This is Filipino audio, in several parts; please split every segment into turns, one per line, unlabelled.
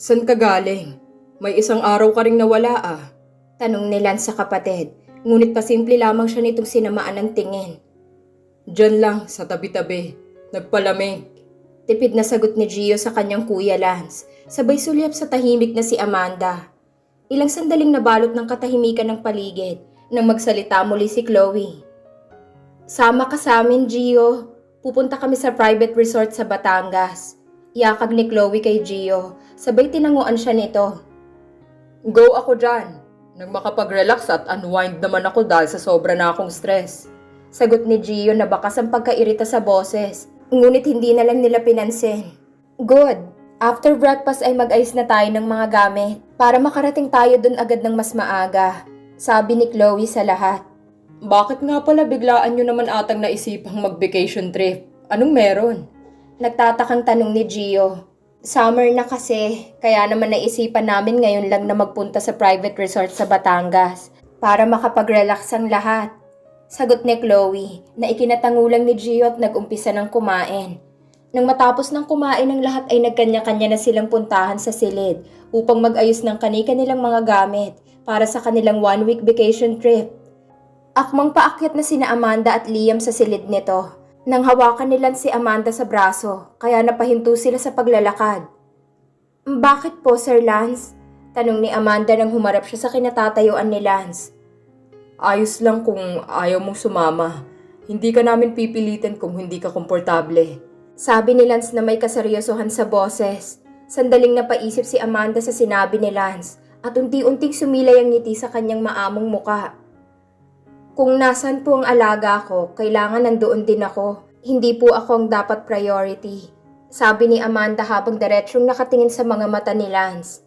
San ka galing? May isang araw ka ring nawala ah.
Tanong ni Lance sa kapatid, ngunit pasimple lamang siya nitong sinamaan ng tingin.
Diyan lang, sa tabi-tabi. Nagpalamig.
Tipid na sagot ni Gio sa kanyang kuya Lance, sabay sulyap sa tahimik na si Amanda. Ilang sandaling nabalot ng katahimikan ng paligid nang magsalita muli si Chloe. Sama ka sa amin, Gio. Pupunta kami sa private resort sa Batangas. Iakag ni Chloe kay Gio, sabay tinanguan siya nito.
Go ako dyan. Nang makapag-relax at unwind naman ako dahil sa sobra na akong stress.
Sagot ni Gio na bakas ang pagkairita sa boses, ngunit hindi na lang nila pinansin. Good. After breakfast ay mag-ayos na tayo ng mga gamit para makarating tayo dun agad ng mas maaga. Sabi ni Chloe sa lahat.
Bakit nga pala biglaan nyo naman atang naisipang mag-vacation trip? Anong meron?
Nagtatakang tanong ni Gio. Summer na kasi, kaya naman naisipan namin ngayon lang na magpunta sa private resort sa Batangas para makapag-relax ang lahat. Sagot ni Chloe na ikinatangulang ni Gio at nag-umpisa ng kumain. Nang matapos ng kumain ng lahat ay nagkanya-kanya na silang puntahan sa silid upang mag-ayos ng kani-kanilang mga gamit para sa kanilang one-week vacation trip. Akmang paakyat na sina Amanda at Liam sa silid nito. Nang hawakan nila si Amanda sa braso, kaya napahinto sila sa paglalakad. Bakit po, Sir Lance? Tanong ni Amanda nang humarap siya sa kinatatayuan ni Lance.
Ayos lang kung ayaw mong sumama. Hindi ka namin pipilitin kung hindi ka komportable.
Sabi ni Lance na may kaseryosohan sa boses. Sandaling napaisip si Amanda sa sinabi ni Lance at unti-unting sumilay ang ngiti sa kanyang maamong muka. Kung nasan po ang alaga ko, kailangan nandoon din ako. Hindi po ako ang dapat priority. Sabi ni Amanda habang diretsyong nakatingin sa mga mata ni Lance.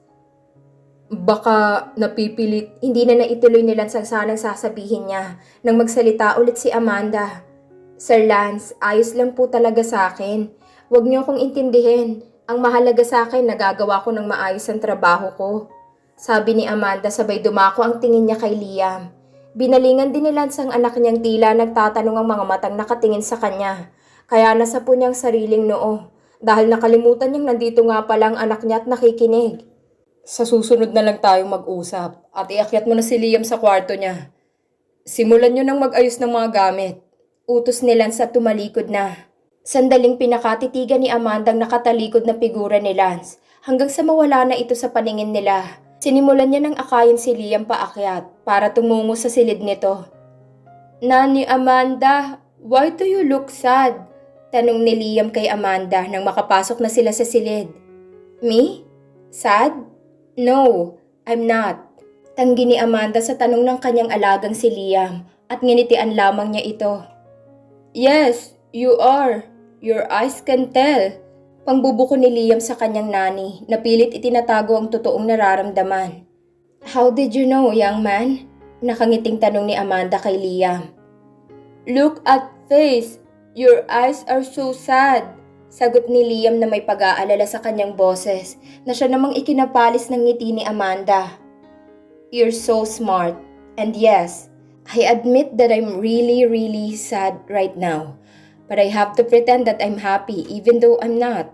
Baka napipilit.
Hindi na naituloy ni Lance ang sanang sasabihin niya nang magsalita ulit si Amanda. Sir Lance, ayos lang po talaga sa akin. Huwag niyo akong intindihin. Ang mahalaga sa akin, nagagawa ko ng maayos ang trabaho ko. Sabi ni Amanda sabay dumako ang tingin niya kay Liam. Binalingan din ni Lance ang anak niyang tila nagtatanong ang mga matang nakatingin sa kanya. Kaya nasa po niyang sariling noo. Dahil nakalimutan niyang nandito nga pala ang anak niya at nakikinig.
Sa susunod na lang tayong mag-usap at iakyat mo na si Liam sa kwarto niya. Simulan nyo nang mag-ayos ng mga gamit.
Utos ni Lance at tumalikod na. Sandaling pinakatitigan ni Amanda ang nakatalikod na figura ni Lance hanggang sa mawala na ito sa paningin nila. Sinimulan niya ng akayin si Liam paakyat para tumungo sa silid nito. Nani Amanda, why do you look sad? Tanong ni Liam kay Amanda nang makapasok na sila sa silid. Me? Sad? No, I'm not. Tanggi ni Amanda sa tanong ng kanyang alagang si Liam at nginitian lamang niya ito. Yes, you are. Your eyes can tell. Pangbubuko ni Liam sa kanyang nani na pilit itinatago ang totoong nararamdaman. How did you know, young man? Nakangiting tanong ni Amanda kay Liam. Look at face. Your eyes are so sad. Sagot ni Liam na may pag-aalala sa kanyang boses na siya namang ikinapalis ng ngiti ni Amanda. You're so smart. And yes, I admit that I'm really, really sad right now. But I have to pretend that I'm happy even though I'm not.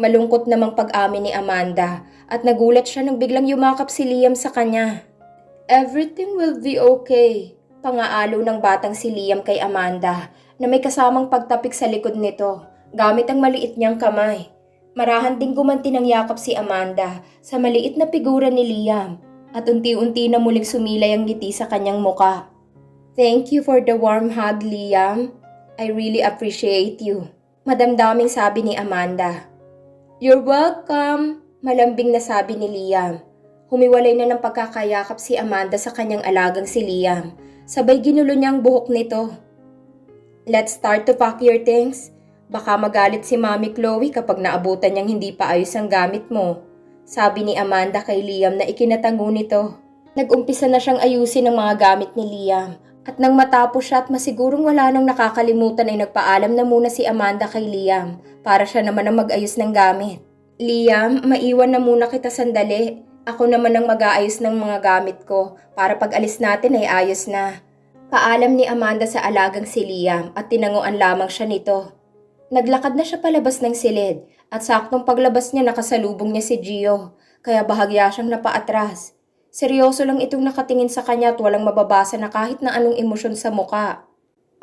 Malungkot namang pag-amin ni Amanda at nagulat siya nang biglang yumakap si Liam sa kanya. Everything will be okay. Pangaalo ng batang si Liam kay Amanda na may kasamang pagtapik sa likod nito gamit ang maliit niyang kamay. Marahan ding gumanti ng yakap si Amanda sa maliit na figura ni Liam at unti-unti na muling sumilay ang ngiti sa kanyang muka. Thank you for the warm hug, Liam. I really appreciate you. Madamdaming sabi ni Amanda. You're welcome, malambing na sabi ni Liam. Humiwalay na ng pagkakayakap si Amanda sa kanyang alagang si Liam. Sabay ginulo niya ang buhok nito. Let's start to pack your things. Baka magalit si Mami Chloe kapag naabutan niyang hindi pa ayos ang gamit mo. Sabi ni Amanda kay Liam na ikinatango nito. Nag-umpisa na siyang ayusin ang mga gamit ni Liam. At nang matapos siya at masigurong wala nang nakakalimutan ay nagpaalam na muna si Amanda kay Liam para siya naman ang mag-ayos ng gamit. Liam, maiwan na muna kita sandali. Ako naman ang mag-aayos ng mga gamit ko para pag alis natin ay ayos na. Paalam ni Amanda sa alagang si Liam at tinanguan lamang siya nito. Naglakad na siya palabas ng silid at saktong paglabas niya nakasalubong niya si Gio. kaya bahagya siyang napaatras. Seryoso lang itong nakatingin sa kanya at walang mababasa na kahit na anong emosyon sa muka.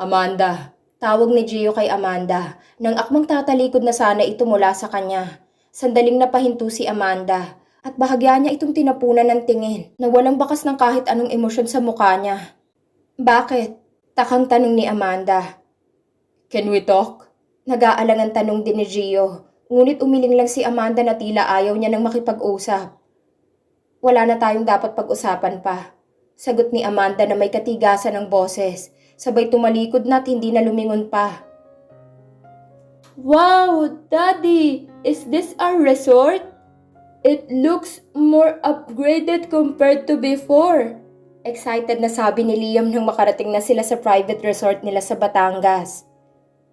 Amanda,
Tawag ni Gio kay Amanda, nang akmang tatalikod na sana ito mula sa kanya. Sandaling napahinto si Amanda, at bahagya niya itong tinapunan ng tingin, na walang bakas ng kahit anong emosyon sa mukha niya. Bakit? Takang tanong ni Amanda.
can we talk?
Nag-aalangan tanong din ni Gio, ngunit umiling lang si Amanda na tila ayaw niya nang makipag-usap. Wala na tayong dapat pag-usapan pa. Sagot ni Amanda na may katigasan ng boses, sabay tumalikod na at hindi na lumingon pa. Wow, Daddy! Is this our resort? It looks more upgraded compared to before. Excited na sabi ni Liam nang makarating na sila sa private resort nila sa Batangas.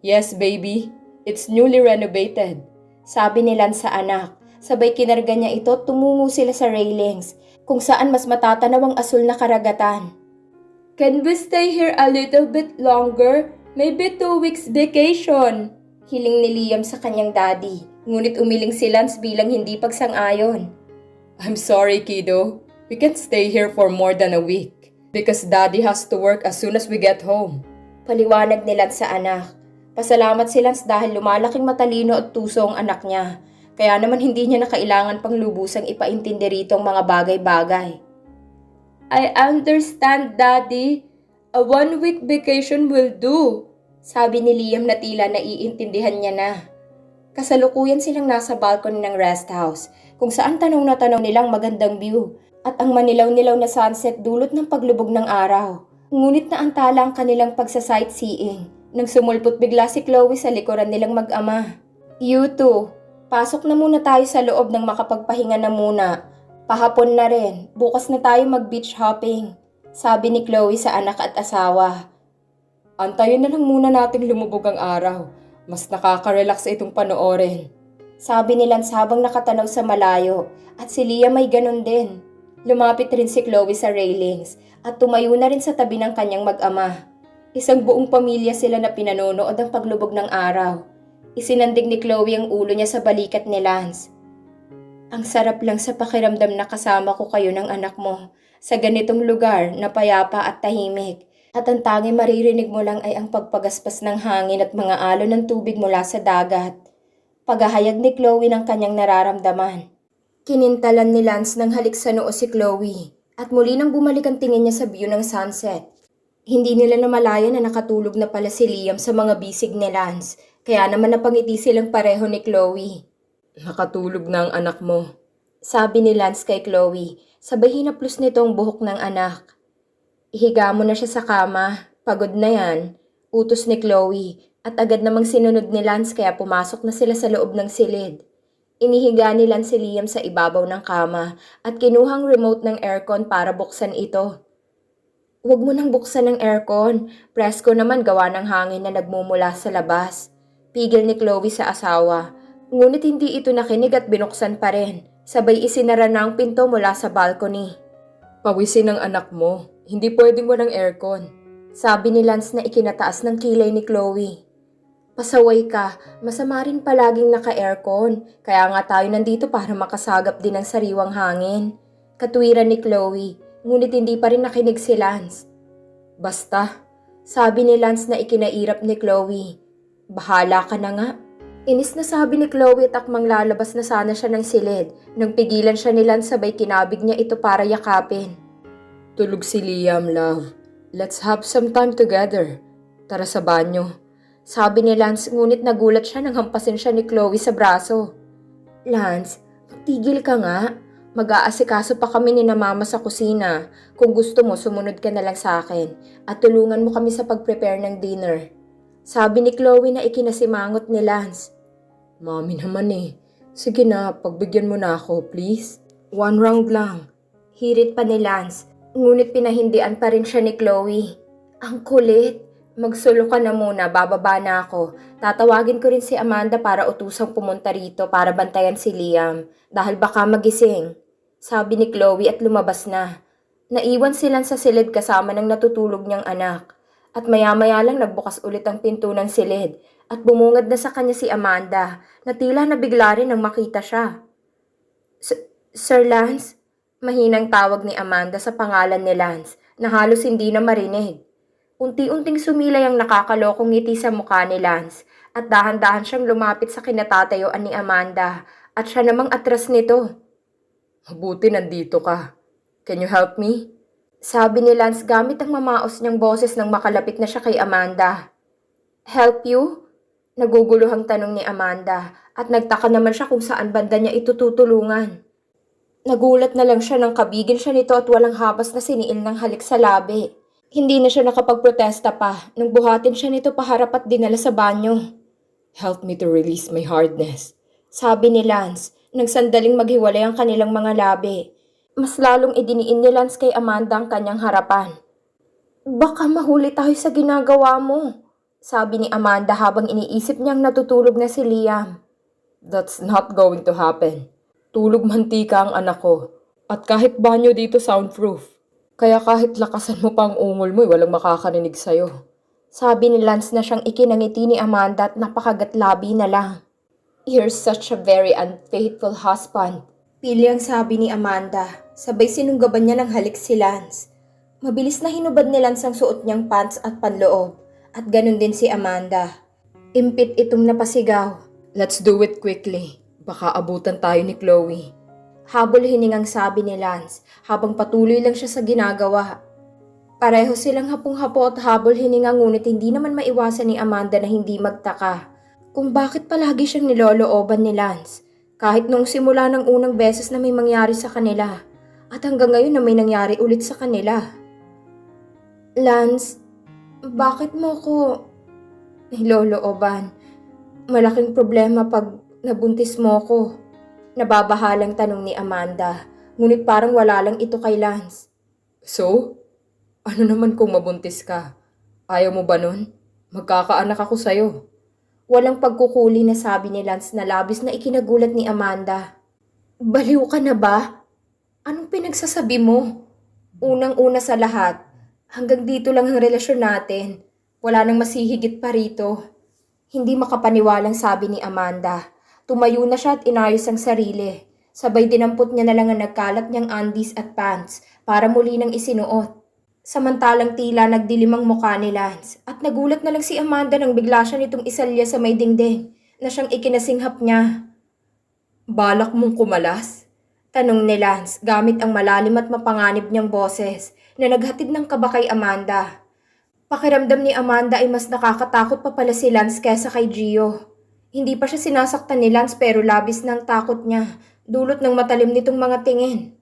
Yes, baby. It's newly renovated.
Sabi ni Lance sa anak. Sabay kinarga niya ito tumungo sila sa railings, kung saan mas matatanaw ang asul na karagatan. Can we stay here a little bit longer? Maybe two weeks vacation. Hiling ni Liam sa kanyang daddy, ngunit umiling si Lance bilang hindi pagsang-ayon.
I'm sorry, kiddo. We can't stay here for more than a week because daddy has to work as soon as we get home.
Paliwanag ni Lance sa anak. Pasalamat si Lance dahil lumalaking matalino at tuso ang anak niya. Kaya naman hindi niya na kailangan pang lubusang ipaintindi rito ang mga bagay-bagay. I understand, Daddy. A one-week vacation will do. Sabi ni Liam na tila naiintindihan niya na. Kasalukuyan silang nasa balcony ng rest house, kung saan tanong na tanong nilang magandang view, at ang manilaw-nilaw na sunset dulot ng paglubog ng araw. Ngunit naantala ang kanilang pagsa-sightseeing, nang sumulpot bigla si Chloe sa likuran nilang mag-ama. You two, pasok na muna tayo sa loob ng makapagpahinga na muna. Pahapon na rin, bukas na tayo mag-beach hopping. Sabi ni Chloe sa anak at asawa.
Antayin na lang muna nating lumubog ang araw. Mas nakaka-relax itong panoorin.
Sabi ni Lance habang nakatanaw sa malayo at si Lia may ganun din. Lumapit rin si Chloe sa railings at tumayo na rin sa tabi ng kanyang mag-ama. Isang buong pamilya sila na pinanonood ang paglubog ng araw. Isinandig ni Chloe ang ulo niya sa balikat ni Lance. Ang sarap lang sa pakiramdam na kasama ko kayo ng anak mo sa ganitong lugar na payapa at tahimik. At ang tanging maririnig mo lang ay ang pagpagaspas ng hangin at mga alon ng tubig mula sa dagat. Paghahayag ni Chloe ng kanyang nararamdaman. Kinintalan ni Lance ng halik sa noo si Chloe at muli nang bumalik ang tingin niya sa view ng sunset. Hindi nila namalayan na nakatulog na pala si Liam sa mga bisig ni Lance, kaya naman napangiti silang pareho ni Chloe.
Nakatulog na ang anak mo.
Sabi ni Lance kay Chloe, sabay hinaplos nito ang buhok ng anak. Ihiga mo na siya sa kama, pagod na yan. Utos ni Chloe, at agad namang sinunod ni Lance kaya pumasok na sila sa loob ng silid. Inihiga ni Lance si Liam sa ibabaw ng kama at kinuhang remote ng aircon para buksan ito. Huwag mo nang buksan ng aircon. Presko naman gawa ng hangin na nagmumula sa labas. Pigil ni Chloe sa asawa. Ngunit hindi ito nakinig at binuksan pa rin. Sabay isinara na ang pinto mula sa balcony.
Pawisin ng anak mo. Hindi pwedeng walang aircon.
Sabi ni Lance na ikinataas ng kilay ni Chloe. Pasaway ka, masama rin palaging naka-aircon. Kaya nga tayo nandito para makasagap din ng sariwang hangin. Katwiran ni Chloe, ngunit hindi pa rin nakinig si Lance.
Basta,
Sabi ni Lance na ikinairap ni Chloe. Bahala ka na nga. Inis na sabi ni Chloe at akmang lalabas na sana siya ng silid. Nang pigilan siya ni Lance sabay kinabig niya ito para yakapin.
tulog si Liam, love. Let's have some time together. Tara sa banyo.
Sabi ni Lance ngunit nagulat siya nang hampasin siya ni Chloe sa braso. Lance, tigil ka nga. Mag-aasikaso pa kami ni na mama sa kusina. Kung gusto mo, sumunod ka na lang sa akin. At tulungan mo kami sa pag-prepare ng dinner. Sabi ni Chloe na ikinasimangot ni Lance.
Mami naman eh. Sige na, pagbigyan mo na ako, please. One round lang.
Hirit pa ni Lance, ngunit pinahindian pa rin siya ni Chloe. Ang kulit. Magsulo ka na muna, bababa na ako. Tatawagin ko rin si Amanda para utusang pumunta rito para bantayan si Liam dahil baka magising. Sabi ni Chloe at lumabas na. Naiwan silang sa silid kasama ng natutulog niyang anak. At maya-maya lang nagbukas ulit ang pinto ng silid at bumungad na sa kanya si Amanda na tila nabigla rin nang makita siya. "S- Sir Lance? Mahinang tawag ni Amanda sa pangalan ni Lance na halos hindi na marinig. Unti-unting sumilay ang nakakalokong ngiti sa mukha ni Lance at dahan-dahan siyang lumapit sa kinatatayuan ni Amanda at siya namang atras nito.
Mabuti nandito ka. Can you help me?
Sabi ni Lance gamit ang mamaos niyang boses nang makalapit na siya kay Amanda. Help you? Naguguluhang tanong ni Amanda at nagtaka naman siya kung saan banda niya ito tutulungan. Nagulat na lang siya nang kabigil siya nito at walang habas na siniil ng halik sa labi. Hindi na siya nakapagprotesta pa nang buhatin siya nito paharap at dinala sa banyo.
Help me to release my hardness.
Sabi ni Lance, nang sandaling maghiwalay ang kanilang mga labi. Mas lalong idiniin ni Lance kay Amanda ang kanyang harapan. Baka mahuli tayo sa ginagawa mo, sabi ni Amanda habang iniisip niyang natutulog na si Liam.
That's not going to happen. Tulog mantika ang anak ko. At kahit banyo dito soundproof. Kaya kahit lakasan mo pa ang ungol mo, walang makakarinig sa'yo.
Sabi ni Lance na siyang ikinangiti ni Amanda at napakagatlabi na lang. You're such a very unfaithful husband. Pili ang sabi ni Amanda. Sabay sinunggaban niya ng halik si Lance. Mabilis na hinubad ni Lance ang suot niyang pants at panloob. At ganun din si Amanda. Impit itong napasigaw.
Let's do it quickly. Baka abutan tayo ni Chloe.
Habol hiningang sabi ni Lance habang patuloy lang siya sa ginagawa. Pareho silang hapong-hapo at habol hininga ngunit hindi naman maiwasan ni Amanda na hindi magtaka kung bakit palagi siyang nilolooban ni Lance kahit nung simula ng unang beses na may mangyari sa kanila at hanggang ngayon na may nangyari ulit sa kanila. Lance, bakit mo ko nilolooban? Malaking problema pag nabuntis mo ko. Nababahalang tanong ni Amanda, ngunit parang wala lang ito kay Lance.
So? Ano naman kung mabuntis ka? Ayaw mo ba nun? Magkakaanak ako sa'yo.
Walang pagkukuli na sabi ni Lance na labis na ikinagulat ni Amanda. Baliw ka na ba? Anong pinagsasabi mo? Unang-una sa lahat, hanggang dito lang ang relasyon natin. Wala nang masihigit pa rito. Hindi makapaniwalang sabi ni Amanda. Tumayo na siya at inayos ang sarili. Sabay dinampot niya na lang ang nagkalat niyang undies at pants para muli nang isinuot. Samantalang tila nagdilim ang mukha ni Lance at nagulat na lang si Amanda nang bigla siya nitong isalya sa may dingding na siyang ikinasinghap niya.
Balak mong kumalas?
Tanong ni Lance gamit ang malalim at mapanganib niyang boses na naghatid ng kaba kay Amanda. Pakiramdam ni Amanda ay mas nakakatakot pa pala si Lance kesa kay Gio. Hindi pa siya sinasaktan ni Lance pero labis ng takot niya, dulot ng matalim nitong mga tingin.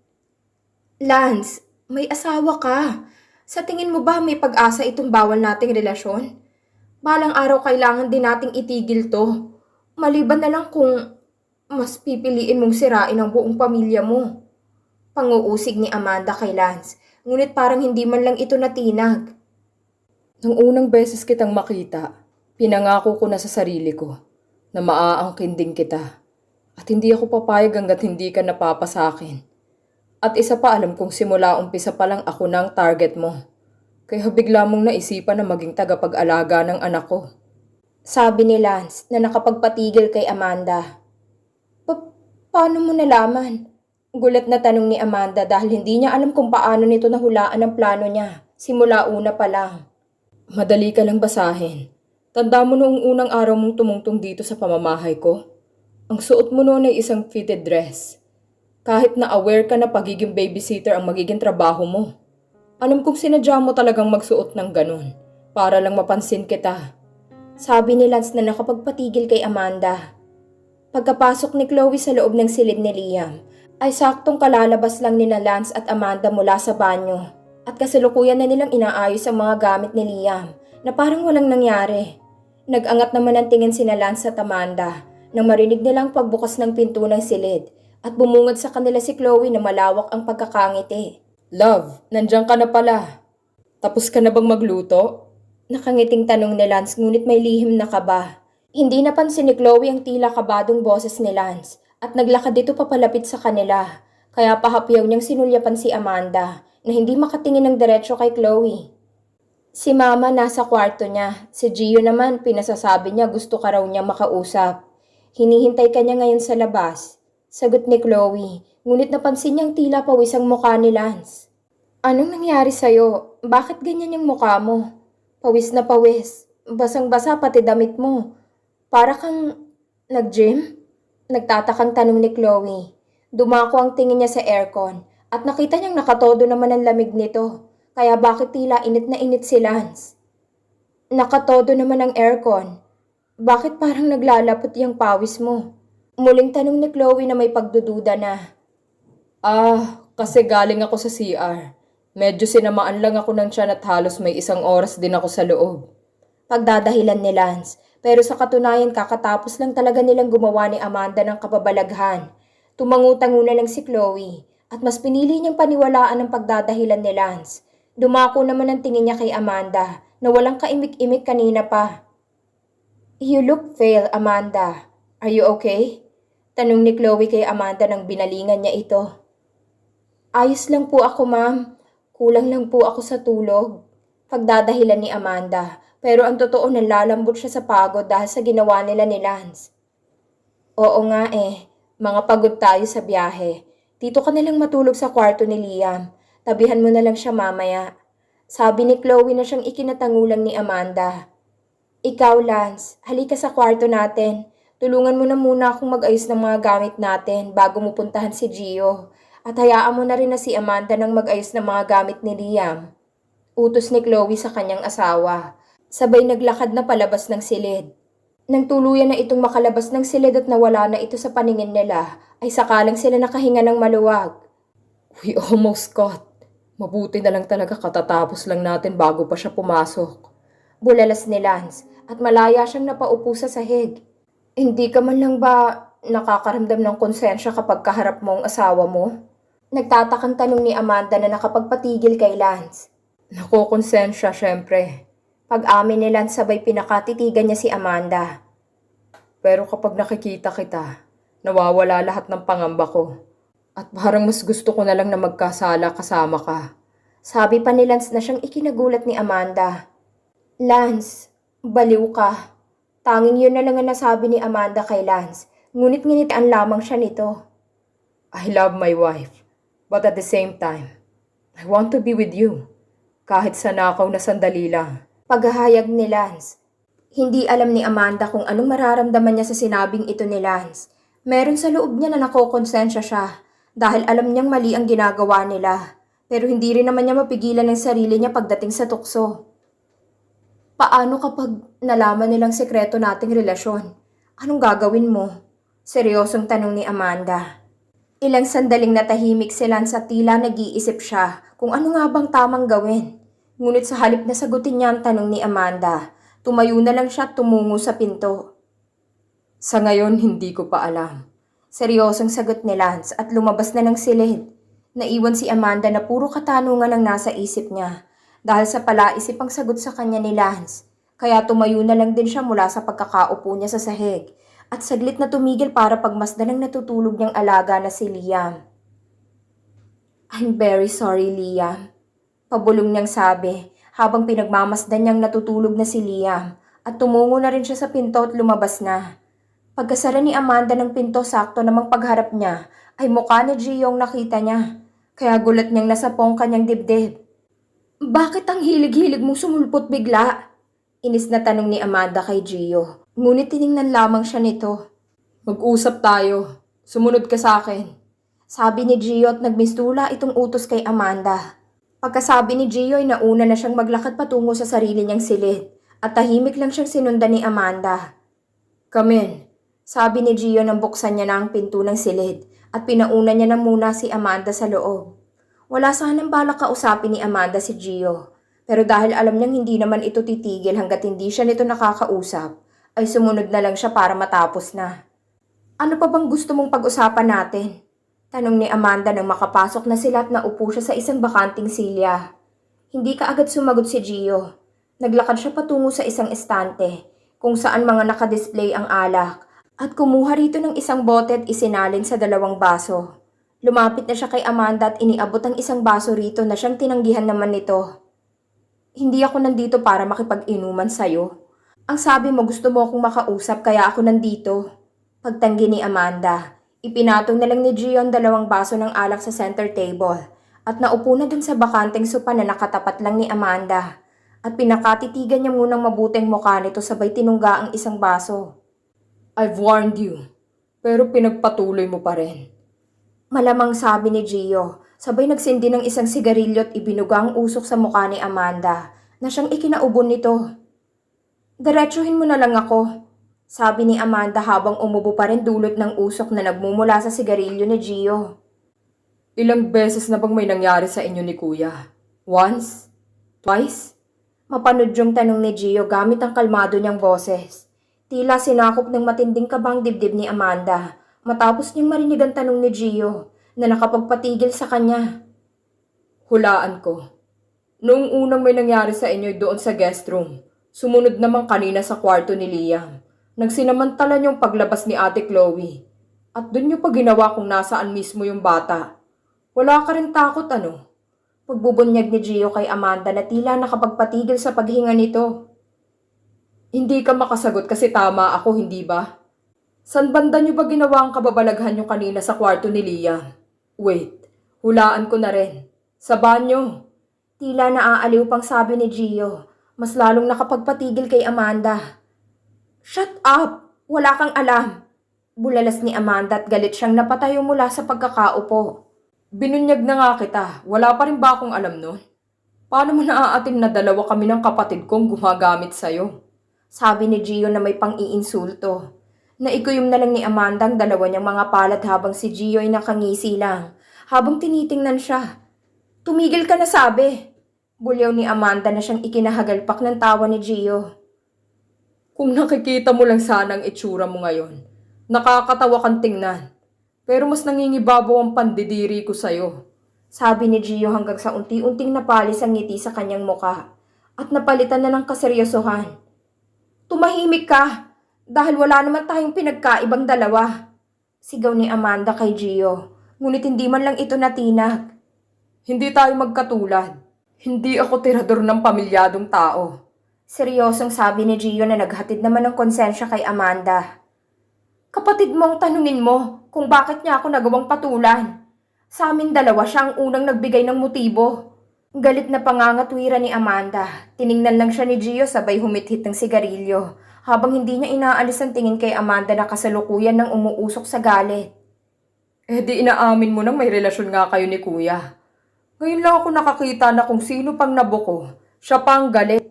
Lance, may asawa ka. Sa tingin mo ba may pag-asa itong bawal nating relasyon? Balang araw kailangan din nating itigil to. Maliban na lang kung mas pipiliin mong sirain ang buong pamilya mo. Panguusig ni Amanda kay Lance, ngunit parang hindi man lang ito natinag.
Nung unang beses kitang makita, pinangako ko na sa sarili ko na maaangkin din kita. At hindi ako papayag hanggat hindi ka napapa sa akin. At isa pa alam kong simula umpisa pa lang ako ang target mo. Kaya bigla mong naisipan na maging tagapag-alaga ng anak ko.
Sabi ni Lance na nakapagpatigil kay Amanda. Pa- paano mo nalaman? Gulat na tanong ni Amanda dahil hindi niya alam kung paano nito nahulaan ang plano niya. Simula una pa lang.
Madali ka lang basahin. Tanda mo noong unang araw mong tumungtong dito sa pamamahay ko. Ang suot mo noon ay isang fitted dress. Kahit na aware ka na pagiging babysitter ang magiging trabaho mo. Alam kong sinadya mo talagang magsuot ng ganun para lang mapansin kita.
Sabi ni Lance na nakapagpatigil kay Amanda. Pagkapasok ni Chloe sa loob ng silid ni Liam, ay saktong kalalabas lang ni na Lance at Amanda mula sa banyo. At kasalukuyan na nilang inaayos ang mga gamit ni Liam na parang walang nangyari. Nag-angat naman ang tingin sina Lance at Amanda nang marinig nilang pagbukas ng pinto ng silid at bumungad sa kanila si Chloe na malawak ang pagkakangiti.
Love, nandiyan ka na pala. Tapos ka na bang magluto?
Nakangiting tanong ni Lance ngunit may lihim na kaba. Hindi napansin ni Chloe ang tila kabadong boses ni Lance at naglakad dito papalapit sa kanila. Kaya pahapyaw niyang sinulyapan si Amanda na hindi makatingin ng diretsyo kay Chloe. Si Mama nasa kwarto niya. Si Gio naman pinasasabi niya gusto ka raw niya makausap. Hinihintay ka niya ngayon sa labas. Sagot ni Chloe Ngunit napansin niyang tila pawis ang mukha ni Lance. Anong nangyari sa'yo? Bakit ganyan yung mukha mo? Pawis na pawis. Basang-basa pati damit mo. Para kang nag-gym? Nagtatakang tanong ni Chloe. Dumako ang tingin niya sa aircon at nakita niyang nakatodo naman ang lamig nito. Kaya bakit tila init na init si Lance? Nakatodo naman ang aircon. Bakit parang naglalapot yung pawis mo? Muling tanong ni Chloe na may pagdududa na.
Ah, kasi galing ako sa CR. Medyo sinamaan lang ako ng tiyan at halos may isang oras din ako sa loob.
Pagdadahilan ni Lance. Pero sa katunayan kakatapos lang talaga nilang gumawa ni Amanda ng kababalaghan. Tumangutango na lang si Chloe at mas pinili niyang paniwalaan ang pagdadahilan ni Lance. Dumako naman ang tingin niya kay Amanda na walang kaimik-imik kanina pa. You look pale, Amanda. Are you okay? Tanong ni Chloe kay Amanda nang binalingan niya ito. Ayos lang po ako, ma'am. Kulang lang po ako sa tulog. Pagdadahilan ni Amanda, pero ang totoo nalalambot siya sa pagod dahil sa ginawa nila ni Lance. Oo nga eh, mga pagod tayo sa biyahe. Dito ka nalang matulog sa kwarto ni Liam. Tabihan mo na lang siya mamaya. Sabi ni Chloe na siyang ikinatangulang ni Amanda. Ikaw, Lance, halika sa kwarto natin. Tulungan mo na muna akong mag-ayos ng mga gamit natin bago mo puntahan si Gio. At hayaan mo na rin na si Amanda nang mag-ayos ng mga gamit ni Liam. Utos ni Chloe sa kanyang asawa. Sabay naglakad na palabas ng silid. Nang tuluyan na itong makalabas ng silid at nawala na ito sa paningin nila, ay sakalang sila nakahinga ng maluwag.
We almost caught. Mabuti na lang talaga katatapos lang natin bago pa siya pumasok.
Bulalas ni Lance at malaya siyang napaupo sa sahig. Hindi ka man lang ba nakakaramdam ng konsensya kapag kaharap mo ang asawa mo? Nagtatakang tanong ni Amanda na nakapagpatigil kay Lance.
Nakokonsensya, syempre.
Pag-amin ni Lance sabay pinakatitigan niya si Amanda.
Pero kapag nakikita kita, nawawala lahat ng pangamba ko. At parang mas gusto ko na lang na magkasala kasama ka.
Sabi pa ni Lance na siyang ikinagulat ni Amanda. Lance, baliw ka. Tanging yun na lang ang nasabi ni Amanda kay Lance. Ngunit nginitaan lamang siya nito.
I love my wife. But at the same time, I want to be with you. Kahit sa nakaw na sandali lang.
Paghahayag ni Lance. Hindi alam ni Amanda kung anong mararamdaman niya sa sinabing ito ni Lance. Meron sa loob niya na nakokonsensya siya dahil alam niyang mali ang ginagawa nila. Pero hindi rin naman niya mapigilan ang sarili niya pagdating sa tukso. Paano kapag nalaman nilang sekreto nating relasyon? Anong gagawin mo? Seryosong tanong ni Amanda. Ilang sandaling natahimik si Lance at tila nag-iisip siya kung ano nga bang tamang gawin. Ngunit sa halip na sagutin niya ang tanong ni Amanda, tumayo na lang siya tumungo sa pinto.
Sa ngayon, hindi ko pa alam.
Seryosong sagot ni Lance at lumabas na ng silid. Naiwan si Amanda na puro katanungan ang nasa isip niya dahil sa palaisip ang sagot sa kanya ni Lance. Kaya tumayo na lang din siya mula sa pagkakaupo niya sa sahig at saglit na tumigil para pagmasdan ng natutulog niyang alaga na si Liam. I'm very sorry, Liam. Pabulong niyang sabi habang pinagmamasdan niyang natutulog na si Liam at tumungo na rin siya sa pinto at lumabas na. Pagkasara ni Amanda ng pinto sakto namang pagharap niya ay mukha ni Gio nakita niya. Kaya gulat niyang nasapong kanyang dibdib. Bakit ang hilig-hilig mong sumulpot bigla? Inis na tanong ni Amanda kay Gio. Ngunit tiningnan lamang siya nito.
Mag-usap tayo. Sumunod ka sa akin.
Sabi ni Gio at nagmistula itong utos kay Amanda. Pagkasabi ni Gio ay nauna na siyang maglakad patungo sa sarili niyang silid at tahimik lang siyang sinundan ni Amanda.
Come in.
Sabi ni Gio nang buksan niya na ang pinto ng silid at pinauna niya na muna si Amanda sa loob. Wala sanang balak kausapin ni Amanda si Gio. Pero dahil alam niyang hindi naman ito titigil hanggat hindi siya nito nakakausap, ay sumunod na lang siya para matapos na. Ano pa bang gusto mong pag-usapan natin? Tanong ni Amanda nang makapasok na sila at naupo siya sa isang bakanting silya. Hindi ka agad sumagot si Gio. Naglakad siya patungo sa isang estante kung saan mga nakadisplay ang alak at kumuha rito ng isang bote at isinalin sa dalawang baso. Lumapit na siya kay Amanda at iniabot ang isang baso rito na siyang tinanggihan naman nito. Hindi ako nandito para makipag-inuman sa'yo. Ang sabi mo gusto mo akong makausap kaya ako nandito. Pagtanggi ni Amanda, Ipinatong na lang ni Gio ang dalawang baso ng alak sa center table at naupo na dun sa bakanteng sopa na nakatapat lang ni Amanda. At pinakatitigan niya munang mabuting mukha nito sabay tinungga ang isang baso.
I've warned you, pero pinagpatuloy mo pa rin.
Malamang sabi ni Gio, sabay nagsindi ng isang sigarilyo at ibinuga ang usok sa mukha ni Amanda na siyang ikinaubon nito. Diretsuhin mo na lang ako, sabi ni Amanda habang umubo pa rin dulot ng usok na nagmumula sa sigarilyo ni Gio.
Ilang beses na bang may nangyari sa inyo ni Kuya? Once? Twice?
Mapanood yung tanong ni Gio gamit ang kalmado niyang boses. Tila sinakop ng matinding kabang dibdib ni Amanda matapos niyang marinig ang tanong ni Gio na nakapagpatigil sa kanya.
Hulaan ko. Noong unang may nangyari sa inyo doon sa guest room, sumunod naman kanina sa kwarto ni Liam. Nagsinamantala niyong paglabas ni Ate Chloe. At doon niyo pa ginawa kung nasaan mismo yung bata. Wala ka rin takot ano?
Pagbubunyag ni Gio kay Amanda na tila nakapagpatigil sa paghinga nito.
Hindi ka makasagot kasi tama ako, hindi ba? San banda niyo ba ginawa ang kababalaghan niyo kanina sa kwarto ni Liam? Wait, hulaan ko na rin. Sa banyo.
Tila naaaliw pang sabi ni Gio. Mas lalong nakapagpatigil kay Amanda. Shut up! Wala kang alam. Bulalas ni Amanda at galit siyang napatayo mula sa pagkakaupo.
Binunyag na nga kita. Wala pa rin ba akong alam nun? Paano mo naaating na dalawa kami ng kapatid kong gumagamit sa'yo?
Sabi ni Gio na may pang-iinsulto. Naikuyom na lang ni Amanda ang dalawa niyang mga palad habang si Gio ay nakangisi lang. Habang tinitingnan siya. Tumigil ka na sabi. Bulyaw ni Amanda na siyang ikinahagalpak ng tawa ni Gio.
Kung nakikita mo lang sana ang itsura mo ngayon, nakakatawa kang tingnan. Pero mas nangingibabaw ang pandidiri ko sa'yo.
Sabi ni Gio hanggang sa unti-unting napalis ang ngiti sa kanyang muka at napalitan na ng kaseryosohan. Tumahimik ka dahil wala naman tayong pinagkaibang dalawa. Sigaw ni Amanda kay Gio, ngunit hindi man lang ito natinag.
Hindi tayo magkatulad. Hindi ako tirador ng pamilyadong tao.
Seryosong sabi ni Gio na naghatid naman ng konsensya kay Amanda. Kapatid mong tanungin mo kung bakit niya ako nagawang patulan. Sa amin dalawa siya ang unang nagbigay ng motibo. Galit na pangangatwira ni Amanda. Tiningnan lang siya ni Gio sabay humithit ng sigarilyo habang hindi niya inaalis ang tingin kay Amanda na kasalukuyan ng umuusok sa galit.
Eh di inaamin mo nang may relasyon nga kayo ni Kuya. Ngayon lang ako nakakita na kung sino pang nabuko, siya pa ang galit.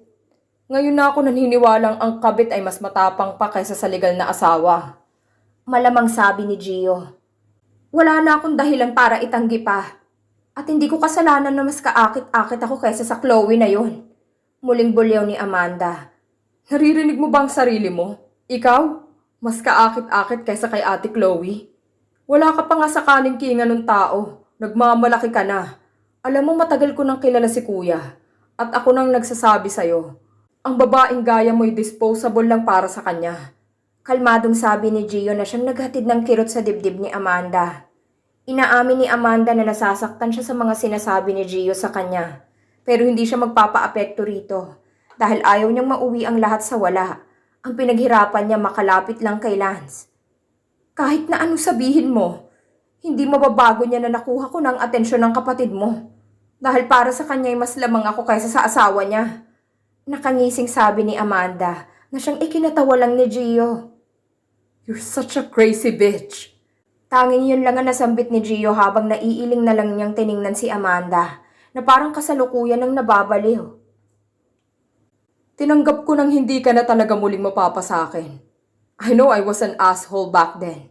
Ngayon na ako naniniwalang ang kabit ay mas matapang pa kaysa sa legal na asawa.
Malamang sabi ni Gio. Wala na akong dahilan para itanggi pa. At hindi ko kasalanan na mas kaakit-akit ako kaysa sa Chloe na yon. Muling bulyaw ni Amanda.
Naririnig mo ba ang sarili mo? Ikaw? Mas kaakit-akit kaysa kay Ate Chloe? Wala ka pa nga sa kaning kinga ng tao. Nagmamalaki ka na. Alam mo matagal ko nang kilala si kuya. At ako nang nagsasabi sa'yo. Ang babaeng gaya mo'y disposable lang para sa kanya.
Kalmadong sabi ni Gio na siyang naghatid ng kirot sa dibdib ni Amanda. Inaamin ni Amanda na nasasaktan siya sa mga sinasabi ni Gio sa kanya. Pero hindi siya magpapaapekto rito. Dahil ayaw niyang mauwi ang lahat sa wala. Ang pinaghirapan niya makalapit lang kay Lance. Kahit na ano sabihin mo, hindi mababago niya na nakuha ko ng atensyon ng kapatid mo. Dahil para sa kanya ay mas lamang ako kaysa sa asawa niya. Nakangising sabi ni Amanda na siyang ikinatawa lang ni Gio.
You're such a crazy bitch.
Tanging yun lang ang nasambit ni Gio habang naiiling na lang niyang tiningnan si Amanda na parang kasalukuyan ng nababaliw.
Tinanggap ko nang hindi ka na talaga muling mapapa sa akin. I know I was an asshole back then.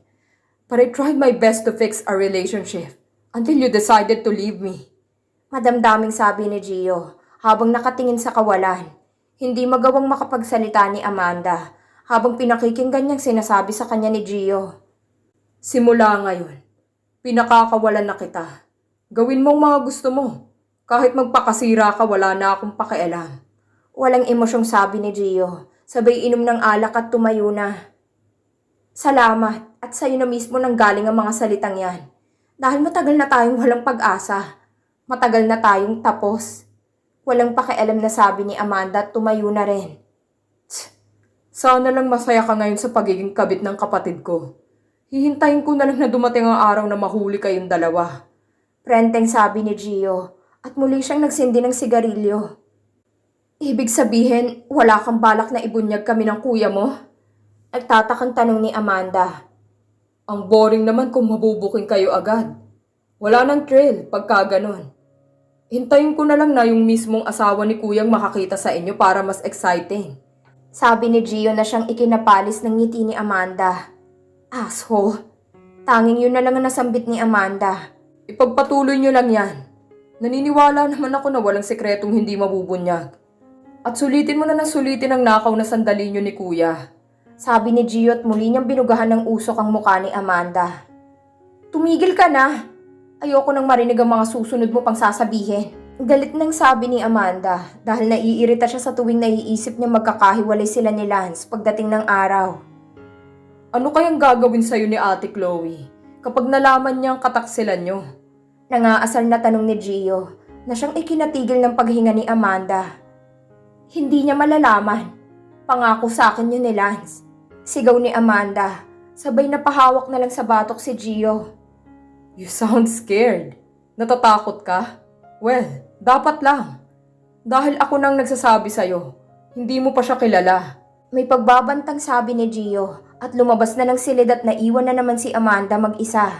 But I tried my best to fix our relationship until you decided to leave me.
Madamdaming sabi ni Gio habang nakatingin sa kawalan. Hindi magawang makapagsalita ni Amanda habang pinakikinggan niyang sinasabi sa kanya ni Gio.
Simula ngayon, pinakakawalan na kita. Gawin mo ang mga gusto mo. Kahit magpakasira ka, wala na akong pakialam.
Walang emosyong sabi ni Gio. Sabay inom ng alak at tumayo na. Salamat at sa'yo na mismo nang galing ang mga salitang yan. Dahil matagal na tayong walang pag-asa. Matagal na tayong tapos. Walang pakialam na sabi ni Amanda at tumayo na rin.
Sana lang masaya ka ngayon sa pagiging kabit ng kapatid ko. Hihintayin ko na lang na dumating ang araw na mahuli kayong dalawa.
Prenteng sabi ni Gio at muli siyang nagsindi ng sigarilyo. Ibig sabihin, wala kang balak na ibunyag kami ng kuya mo? Nagtatakang tanong ni Amanda.
Ang boring naman kung mabubuking kayo agad. Wala nang thrill pagka ganon. Hintayin ko na lang na yung mismong asawa ni kuyang makakita sa inyo para mas exciting.
Sabi ni Gio na siyang ikinapalis ng ngiti ni Amanda. Asshole. Tanging yun na lang ang nasambit ni Amanda.
Ipagpatuloy nyo lang yan. Naniniwala naman ako na walang sekretong hindi mabubunyag. At sulitin mo na ng sulitin ang nakaw na sandali nyo ni kuya.
Sabi ni Gio at muli niyang binugahan ng usok ang mukha ni Amanda. Tumigil ka na! Ayoko nang marinig ang mga susunod mo pang sasabihin. Galit nang sabi ni Amanda dahil naiirita siya sa tuwing naiisip niya magkakahiwalay sila ni Lance pagdating ng araw.
Ano kayang gagawin sa'yo ni Ate Chloe kapag nalaman niyang kataksilan nyo?
Nangaasal na tanong ni Gio na siyang ikinatigil ng paghinga ni Amanda. Hindi niya malalaman. Pangako sa akin yun ni Lance. Sigaw ni Amanda. Sabay na pahawak na lang sa batok si Gio.
You sound scared. Natatakot ka? Well, dapat lang. Dahil ako nang nagsasabi sa'yo, hindi mo pa siya kilala.
May pagbabantang sabi ni Gio at lumabas na ng silid at naiwan na naman si Amanda mag-isa.